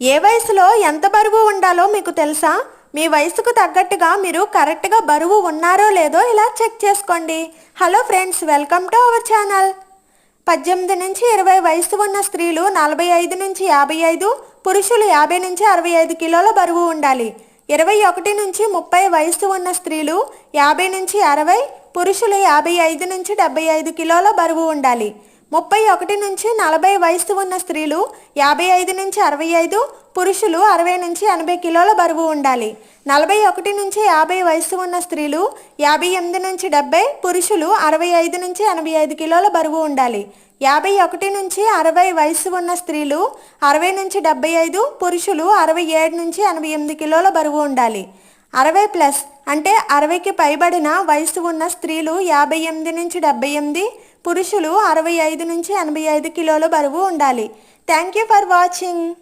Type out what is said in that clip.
ఏ వయసులో ఎంత బరువు ఉండాలో మీకు తెలుసా? మీ వయసుకు తగ్గట్టుగా మీరు కరెక్ట్గా బరువు ఉన్నారో లేదో ఇలా చెక్ చేసుకోండి. Hello friends welcome to our channel. పద్దెనిమిది నుంచి ఇరవై వయసు ఉన్న స్త్రీలు నలభై ఐదు నుంచి యాభై ఐదు పురుషులు యాభై నుంచి అరవై ఐదు కిలోల బరువు ఉండాలి. ఇరవై ఒకటి నుంచి ముప్పై వయసు ఉన్న స్త్రీలు యాభై నుంచి అరవై పురుషులు యాభై ఐదు నుంచి డెబ్బై ఐదు కిలోల బరువు ఉండాలి. ముప్పై ఒకటి నుంచి నలభై వయసు ఉన్న స్త్రీలు యాభై ఐదు నుంచి అరవై ఐదు పురుషులు అరవై నుంచి ఎనభై కిలోల బరువు ఉండాలి. నలభై ఒకటి నుంచి యాభై వయసు ఉన్న స్త్రీలు యాభై ఎనిమిది నుంచి డెబ్బై పురుషులు అరవై ఐదు నుంచి ఎనభై ఐదు కిలోల బరువు ఉండాలి. యాభై ఒకటి నుంచి అరవై వయసు ఉన్న స్త్రీలు అరవై నుంచి డెబ్బై ఐదు పురుషులు అరవై ఏడు నుంచి ఎనభై ఎనిమిది కిలోల బరువు ఉండాలి. అరవై ప్లస్ అంటే అరవైకి పైబడిన వయసు ఉన్న స్త్రీలు యాభై ఎనిమిది నుంచి డెబ్బై ఎనిమిది పురుషులు అరవై ఐదు నుంచి ఎనభై ఐదు కిలోల బరువు ఉండాలి. Thank you for watching.